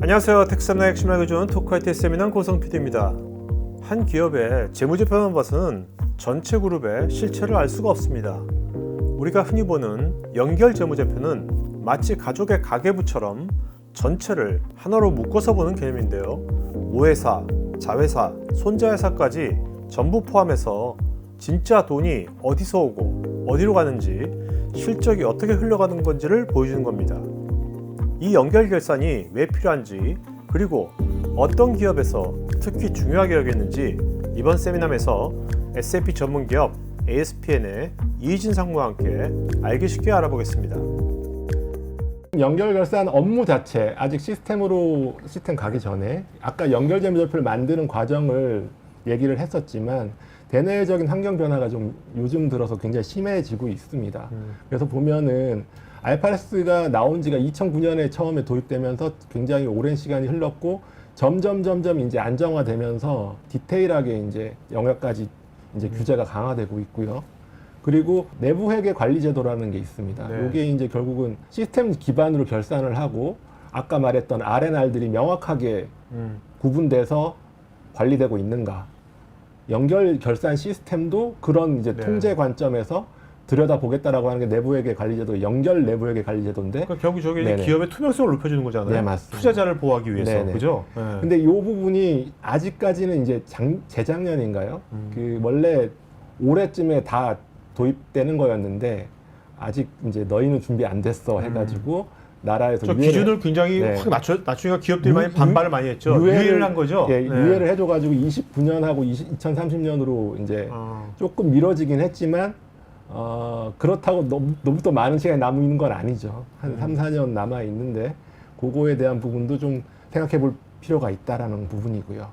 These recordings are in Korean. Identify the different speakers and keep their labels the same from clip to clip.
Speaker 1: 안녕하세요. 텍스함의 핵심을 알려주는 토크아이티 세미나 고성 PD입니다. 한 기업의 재무제표만 봐서는 전체 그룹의 실체를 알 수가 없습니다. 우리가 흔히 보는 연결 재무제표는 마치 가족의 가계부처럼 전체를 하나로 묶어서 보는 개념인데요. 모회사, 자회사, 손자회사까지 전부 포함해서 진짜 돈이 어디서 오고 어디로 가는지 실적이 어떻게 흘러가는 건지를 보여주는 겁니다. 이 연결 결산이 왜 필요한지 그리고 어떤 기업에서 특히 중요하게 여겼는지 이번 세미나에서 SAP 전문 기업 ASPN의 이희진 상무와 함께 알기 쉽게 알아보겠습니다.
Speaker 2: 연결 결산 업무 자체 아직 시스템으로 시스템 가기 전에 아까 연결 재무제표를 만드는 과정을 얘기를 했었지만 대내적인 환경 변화가 좀 요즘 들어서 굉장히 심해지고 있습니다. 그래서 보면은 알파레스가 나온 지가 2009년에 처음에 도입되면서 굉장히 오랜 시간이 흘렀고 점점 점점 이제 안정화되면서 디테일하게 이제 영역까지 이제 규제가 강화되고 있고요. 그리고 내부 회계 관리 제도라는 게 있습니다.
Speaker 1: 네.
Speaker 2: 이게 이제 결국은 시스템 기반으로 결산을 하고 아까 말했던 R&R들이 명확하게 구분돼서 관리되고 있는가. 연결 결산 시스템도 그런 이제
Speaker 1: 네.
Speaker 2: 통제 관점에서 들여다보겠다라고 하는 게 내부회계 관리제도 연결 내부회계 관리제도인데
Speaker 1: 그러니까 결국 저게
Speaker 2: 네네.
Speaker 1: 기업의 투명성을 높여주는 거잖아요.
Speaker 2: 네, 맞습니다.
Speaker 1: 투자자를 보호하기 위해서
Speaker 2: 네네.
Speaker 1: 그죠? 네.
Speaker 2: 근데 이 부분이 아직까지는 이제 장, 재작년인가요?
Speaker 1: 음.
Speaker 2: 그 원래 올해쯤에 다 도입되는 거였는데 아직 이제 너희는 준비 안 됐어 해가지고 나라에서
Speaker 1: 저
Speaker 2: 유예를-
Speaker 1: 기준을 굉장히
Speaker 2: 네.
Speaker 1: 확 낮춰 낮추니까 기업들이 많이
Speaker 2: 유-
Speaker 1: 반발을 많이 했죠.
Speaker 2: 유예를-
Speaker 1: 유예를 한 거죠.
Speaker 2: 예,
Speaker 1: 네.
Speaker 2: 유예를 해줘가지고 29년하고 2030년으로 이제
Speaker 1: 어.
Speaker 2: 조금 미뤄지긴 했지만 어, 그렇다고 너무, 너무 또 많은 시간이 남아 있는 건 아니죠. 한
Speaker 1: 음.
Speaker 2: 삼 3, 4년 남아 있는데 그거에 대한 부분도 좀 생각해 볼 필요가 있다라는 부분이고요.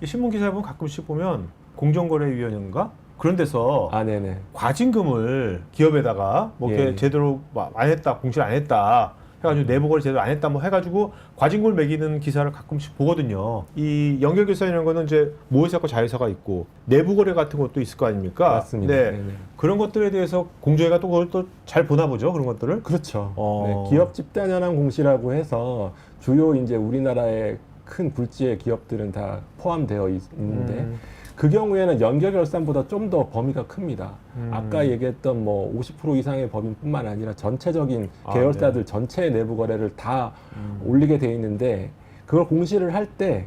Speaker 1: 이 신문 기사에 보면 가끔씩 보면 공정거래위원회인가 그런 데서
Speaker 2: 아, 네네.
Speaker 1: 과징금을 기업에다가 뭐 이렇게
Speaker 2: 예.
Speaker 1: 제대로 뭐안 했다 공시를 안 했다 해가지고 내부거래 제대로 안 했다 뭐 해가지고 과징금을 매기는 기사를 가끔씩 보거든요. 이 연결결산이라는 거는 이제 모회사과 자회사가 있고 내부 거래 같은 것도 있을 거 아닙니까?
Speaker 2: 맞습니다.
Speaker 1: 네.
Speaker 2: 네네.
Speaker 1: 그런 것들에 대해서 공정위가 또 그걸 또 잘 보나 보죠 그런 것들을.
Speaker 2: 그렇죠.
Speaker 1: 어.
Speaker 2: 네, 기업 집단 현황 공시라고 해서 주요 이제 우리나라의 큰 굴지의 기업들은 다 포함되어 있, 는데
Speaker 1: 음.
Speaker 2: 그 경우에는 연결 결산보다 좀 더 범위가 큽니다.
Speaker 1: 음.
Speaker 2: 아까 얘기했던 뭐 50% 이상의 법인뿐만 아니라 전체적인
Speaker 1: 아,
Speaker 2: 계열사들 전체의 내부 거래를 다
Speaker 1: 음.
Speaker 2: 올리게 돼 있는데 그걸 공시를 할 때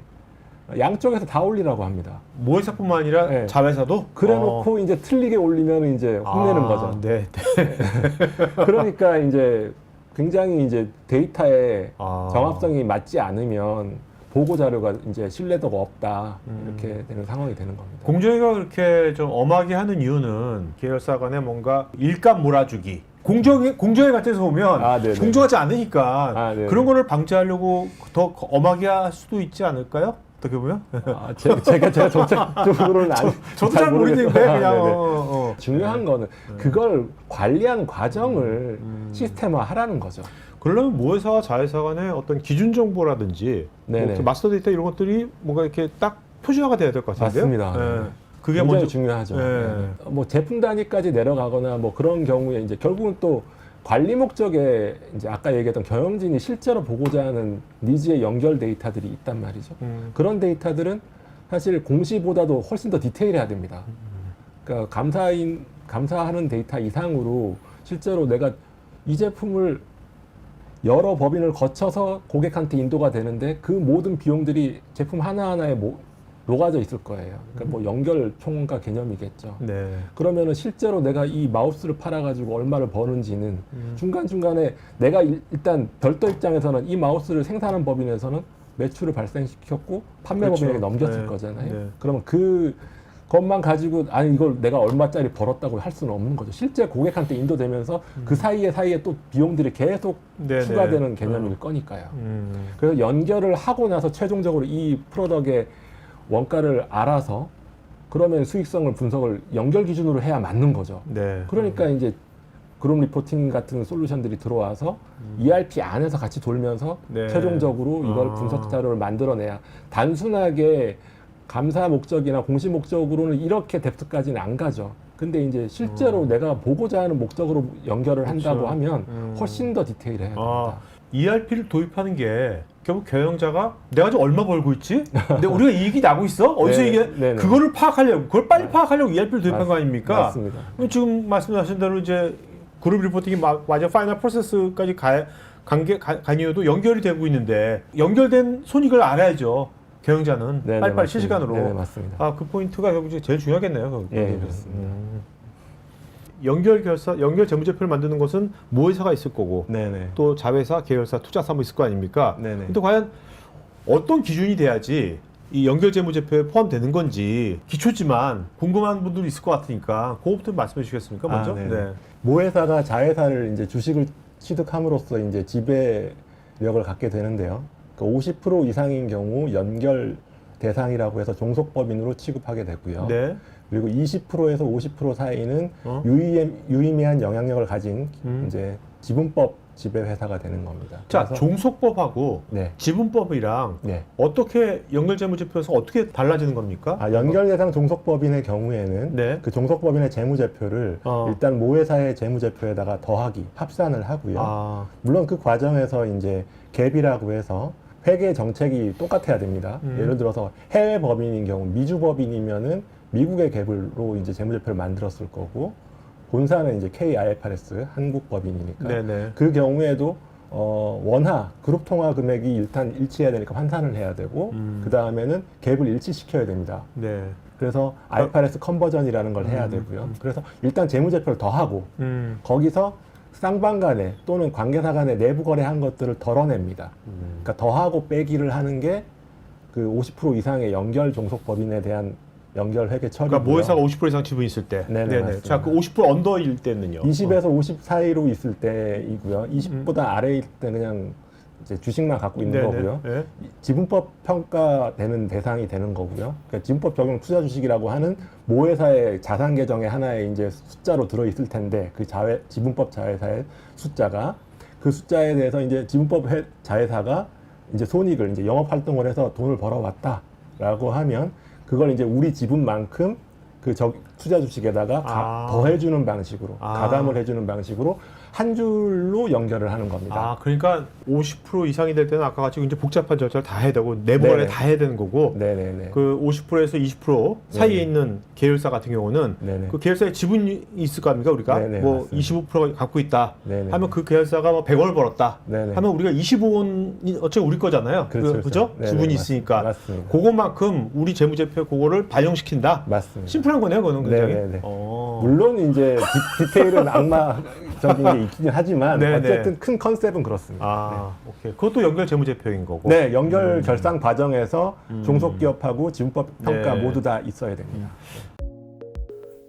Speaker 2: 양쪽에서 다 올리라고 합니다.
Speaker 1: 모회사뿐만 아니라
Speaker 2: 네.
Speaker 1: 자회사도
Speaker 2: 그래놓고 이제 틀리게 올리면 이제
Speaker 1: 어.
Speaker 2: 혼내는
Speaker 1: 아,
Speaker 2: 거죠.
Speaker 1: 네. 네.
Speaker 2: 그러니까 이제 굉장히 이제 데이터에
Speaker 1: 아.
Speaker 2: 정합성이 맞지 않으면 보고 자료가 이제 신뢰도가 없다
Speaker 1: 음.
Speaker 2: 이렇게 되는 상황이 되는 겁니다.
Speaker 1: 공정위가 그렇게 좀 엄하게 하는 이유는 계열사 간에 뭔가 일감 몰아주기. 공정위 공정위 같아서 보면
Speaker 2: 아, 네네.
Speaker 1: 공정하지 않으니까
Speaker 2: 아, 네네.
Speaker 1: 그런 거를 방지하려고 더 엄하게 할 수도 있지 않을까요? 어떻게 보면
Speaker 2: 아, 제, 가 제가 정책적으로는 안,
Speaker 1: 저도 잘, 모르겠는데. 그냥
Speaker 2: 아.
Speaker 1: 어, 어.
Speaker 2: 중요한 거는 그걸 관리하는 과정을
Speaker 1: 음.
Speaker 2: 시스템화하라는 거죠.
Speaker 1: 그러려면 모회사와 자회사 간의 어떤 기준 정보라든지 뭐
Speaker 2: 네네.
Speaker 1: 마스터 데이터 이런 것들이 뭔가 이렇게 딱 표준화가 돼야 될 것 같은데요.
Speaker 2: 맞습니다.
Speaker 1: 예.
Speaker 2: 네.
Speaker 1: 그게
Speaker 2: 굉장히
Speaker 1: 먼저
Speaker 2: 중요하죠.
Speaker 1: 네.
Speaker 2: 네. 뭐 제품 단위까지 내려가거나 뭐 그런 경우에 이제 결국은 또 관리 목적에 이제 아까 얘기했던 경영진이 실제로 보고자 하는 니즈의 연결 데이터들이 있단 말이죠.
Speaker 1: 음.
Speaker 2: 그런 데이터들은 사실 공시보다도 훨씬 더 디테일해야 됩니다. 그러니까 감사인 감사하는 데이터 이상으로 실제로 내가 이 제품을 여러 법인을 거쳐서 고객한테 인도가 되는데 그 모든 비용들이 제품 하나하나에 모, 녹아져 있을 거예요. 그러니까 뭐 연결 총과 개념이겠죠.
Speaker 1: 네.
Speaker 2: 그러면은 실제로 내가 이 마우스를 팔아가지고 얼마를 버는지는
Speaker 1: 음.
Speaker 2: 중간중간에 내가 일- 일단 별도 입장에서는 이 마우스를 생산한 법인에서는 매출을 발생시켰고 판매
Speaker 1: 그렇죠.
Speaker 2: 법인에게 넘겼을
Speaker 1: 네.
Speaker 2: 거잖아요.
Speaker 1: 네.
Speaker 2: 그러면 그 것만 가지고 아니 이걸 내가 얼마짜리 벌었다고 할 수는 없는 거죠. 실제 고객한테 인도되면서 그 사이에 사이에 또 비용들이 계속
Speaker 1: 음. 네,
Speaker 2: 추가되는
Speaker 1: 네.
Speaker 2: 개념일 거니까요.
Speaker 1: 음.
Speaker 2: 그래서 연결을 하고 나서 최종적으로 이 프로덕의 원가를 알아서 그러면 수익성을 분석을 연결 기준으로 해야 맞는 거죠.
Speaker 1: 네.
Speaker 2: 그러니까 이제 그룹 리포팅 같은 솔루션들이 들어와서 ERP 안에서 같이 돌면서
Speaker 1: 음. 네.
Speaker 2: 최종적으로 이걸
Speaker 1: 아.
Speaker 2: 분석 자료를 만들어내야 단순하게 감사 목적이나 공시 목적으로는 이렇게 뎁스까지는 안 가죠. 근데 이제 실제로 내가 보고자 하는 목적으로 연결을 한다고
Speaker 1: 음. 그렇죠.
Speaker 2: 하면
Speaker 1: 음.
Speaker 2: 훨씬 더 디테일해야 됩니다.
Speaker 1: 아, ERP를 도입하는 게 결국 경영자가 내가 지금 얼마 벌고 있지? 근데 우리가 이익이 나고 있어? 어디서
Speaker 2: 네,
Speaker 1: 이게
Speaker 2: 네, 네.
Speaker 1: 그거를 파악하려고 그걸 빨리 파악하려고 ERP를 도입한
Speaker 2: 맞-
Speaker 1: 거 아닙니까?
Speaker 2: 맞습니다.
Speaker 1: 지금 말씀하신 대로 이제 그룹 리포팅이 마- 맞아 파이널 프로세스까지 가, 관계 가, 간이어도 연결이 되고 있는데 연결된 손익을 알아야죠. 경영자는
Speaker 2: 네, 네,
Speaker 1: 빨리빨리
Speaker 2: 맞습니다.
Speaker 1: 실시간으로.
Speaker 2: 네, 네, 맞습니다.
Speaker 1: 아 그 포인트가 결국 제일 중요하겠네요.
Speaker 2: 예, 그렇습니다.
Speaker 1: 음. 연결 결사, 연결 재무제표를 만드는 것은 모회사가 있을 거고
Speaker 2: 네네.
Speaker 1: 또 자회사, 계열사, 투자사무 있을 거 아닙니까?
Speaker 2: 네네.
Speaker 1: 근데 과연 어떤 기준이 돼야지 이 연결 재무제표에 포함되는 건지 기초지만 궁금한 분들이 있을 것 같으니까 그거부터 말씀해 주시겠습니까? 먼저.
Speaker 2: 아, 네네. 모회사가 자회사를 이제 주식을 취득함으로써 이제 지배력을 갖게 되는데요. 그 50% 이상인 경우 연결 대상이라고 해서 종속법인으로 취급하게 되고요.
Speaker 1: 네.
Speaker 2: 그리고 20%에서 50% 사이는
Speaker 1: 어?
Speaker 2: 유의미, 유의미 한 영향력을 가진
Speaker 1: 음.
Speaker 2: 이제 지분법 지배 회사가 되는 겁니다.
Speaker 1: 자, 종속법하고
Speaker 2: 네,
Speaker 1: 지분법이랑
Speaker 2: 네.
Speaker 1: 어떻게 연결 재무제표에서 어떻게 달라지는 겁니까?
Speaker 2: 아, 연결 대상 종속법인의 경우에는
Speaker 1: 네.
Speaker 2: 그 종속법인의 재무제표를
Speaker 1: 어.
Speaker 2: 일단 모회사의 재무제표에다가 더하기, 합산을 하고요.
Speaker 1: 아,
Speaker 2: 물론 그 과정에서 이제 갭이라고 해서 회계 정책이 똑같아야 됩니다.
Speaker 1: 음.
Speaker 2: 예를 들어서 해외 법인인 경우 미주 법인이면은 미국의 갭으로 이제 재무제표를 만들었을 거고 본사는 이제 KIFRS 한국 법인이니까
Speaker 1: 네네.
Speaker 2: 그 경우에도 어, 원화 그룹 통화 금액이 일단 일치해야 되니까 환산을 해야 되고
Speaker 1: 음.
Speaker 2: 그 다음에는 갭을 일치시켜야 됩니다.
Speaker 1: 네.
Speaker 2: 그래서 IFRS 컨버전이라는 걸 해야
Speaker 1: 음.
Speaker 2: 되고요. 그래서 일단 재무제표를 더하고
Speaker 1: 음.
Speaker 2: 거기서 쌍방 간에 또는 관계사 간에 내부 거래한 것들을 덜어냅니다.
Speaker 1: 음.
Speaker 2: 그러니까 더하고 빼기를 하는 게 그 50% 이상의 연결 종속 법인에 대한 연결 회계 처리고요.
Speaker 1: 그러니까 모회사가 50% 이상 지분이 있을 때.
Speaker 2: 네네, 맞습니다.
Speaker 1: 자, 그 50% 언더일 때는요.
Speaker 2: 20에서 50 사이로 있을 때이고요.
Speaker 1: 음.
Speaker 2: 20보다 아래일 때 그냥 이제 주식만 갖고 있는
Speaker 1: 네네.
Speaker 2: 거고요.
Speaker 1: 네.
Speaker 2: 지분법 평가되는 대상이 되는 거고요. 그러니까 지분법 적용 투자 주식이라고 하는 모 회사의 자산 계정의 하나의 이제 숫자로 들어 있을 텐데 그 자회 지분법 자회사의 숫자가 그 숫자에 대해서 이제 지분법 회- 자회사가 이제 손익을 이제 영업 활동을 해서 돈을 벌어 왔다라고 하면 그걸 이제 우리 지분만큼 그 저, 투자 주식에다가 가-
Speaker 1: 아.
Speaker 2: 더해주는 방식으로
Speaker 1: 아.
Speaker 2: 가담을 해주는 방식으로 한 줄로 연결을 하는 겁니다.
Speaker 1: 아, 그러니까 50% 이상이 될 때는 아까 같이 이제 복잡한 절차를 다 해야 되고 내부 거래
Speaker 2: 네네.
Speaker 1: 다 해야 되는 거고
Speaker 2: 네네네.
Speaker 1: 그 50%에서 20% 사이에
Speaker 2: 네네.
Speaker 1: 있는 계열사 같은 경우는
Speaker 2: 네네.
Speaker 1: 그 계열사에 지분이 있을 거 아닙니까 우리가
Speaker 2: 네네,
Speaker 1: 뭐
Speaker 2: 맞습니다.
Speaker 1: 25% 갖고 있다
Speaker 2: 네네.
Speaker 1: 하면 그 계열사가 뭐 100원을 벌었다
Speaker 2: 네네.
Speaker 1: 하면 우리가 25원이 어차피 우리 거잖아요
Speaker 2: 그렇죠,
Speaker 1: 그, 죠
Speaker 2: 네네,
Speaker 1: 지분이
Speaker 2: 맞-
Speaker 1: 있으니까
Speaker 2: 맞습니다.
Speaker 1: 그것만큼 우리 재무제표 그거를 반영시킨다
Speaker 2: 맞습니다.
Speaker 1: 심플한 거네요 그거는 굉장히. 어.
Speaker 2: 물론 이제 디, 테일은 악마 적인 게 있긴 하지만
Speaker 1: 네네.
Speaker 2: 어쨌든 큰 컨셉은 그렇습니다.
Speaker 1: 아 오케이 그것도 연결 재무제표인 거고
Speaker 2: 네, 연결 결산 과정에서
Speaker 1: 음.
Speaker 2: 종속기업하고 지분법 평가
Speaker 1: 네.
Speaker 2: 모두 다 있어야 됩니다.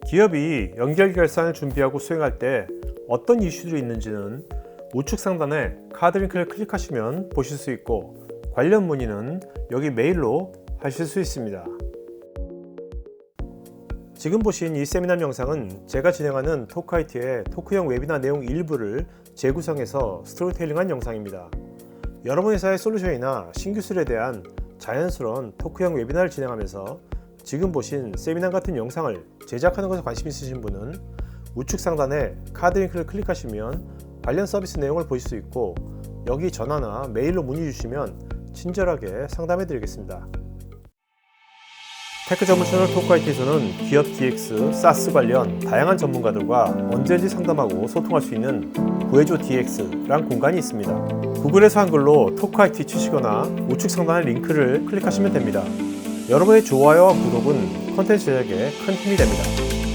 Speaker 1: 기업이 연결 결산을 준비하고 수행할 때 어떤 이슈들이 있는지는 우측 상단에 카드 링크를 클릭하시면 보실 수 있고 관련 문의는 여기 메일로 하실 수 있습니다. 지금 보신 이 세미나 영상은 제가 진행하는 토크아이티의 토크형 웨비나 내용 일부를 재구성해서 스토리텔링한 영상입니다. 여러분 회사의 솔루션이나 신기술에 대한 자연스러운 토크형 웨비나를 진행하면서 지금 보신 세미나 같은 영상을 제작하는 것에 관심 있으신 분은 우측 상단에 카드 링크를 클릭하시면 관련 서비스 내용을 보실 수 있고 여기 전화나 메일로 문의 주시면 친절하게 상담해 드리겠습니다. 테크 전문 채널 토크아이티에서는 기업 DX, 사스 관련 다양한 전문가들과 언제든지 상담하고 소통할 수 있는 구해줘 DX란 공간이 있습니다. 구글에서 한글로 토크아이티 치시거나 우측 상단의 링크를 클릭하시면 됩니다. 여러분의 좋아요와 구독은 컨텐츠 제작에 큰 힘이 됩니다.